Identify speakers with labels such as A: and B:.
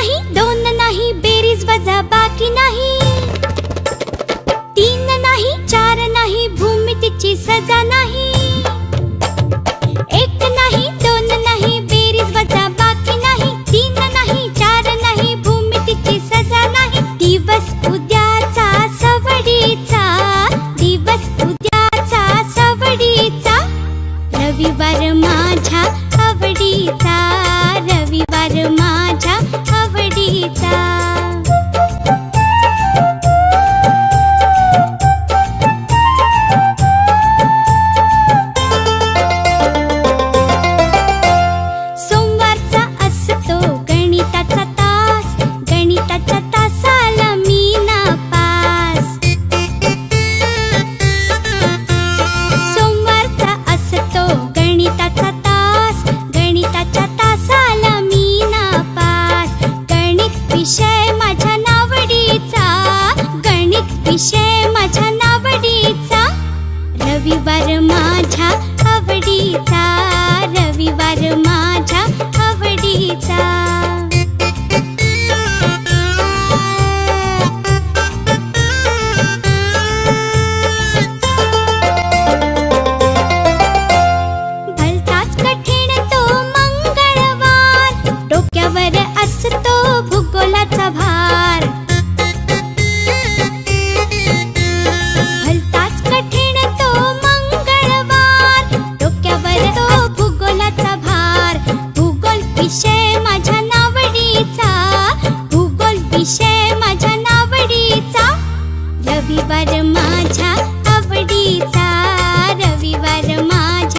A: नाही दोन नाही बेरीज वजा बाकी नाही. तीन नाही चार नाही भूमितीची सजा नाही. एक नाही दोन नाही बेरीज वजा बाकी नाही. तीन नाही चार नाही भूमितीची सजा नाही. दिवस उद्याचा सवडीचा दिवस उद्याचा सवडीचा. रविवार माझ्या आवडीचा रविवार मा रविवार माझ्या आवडीचा. रविवार माझ्या आवडीचा. भलताच कठीण तो मंगळवार डोक्यावर असतो भूगोलाचा भार.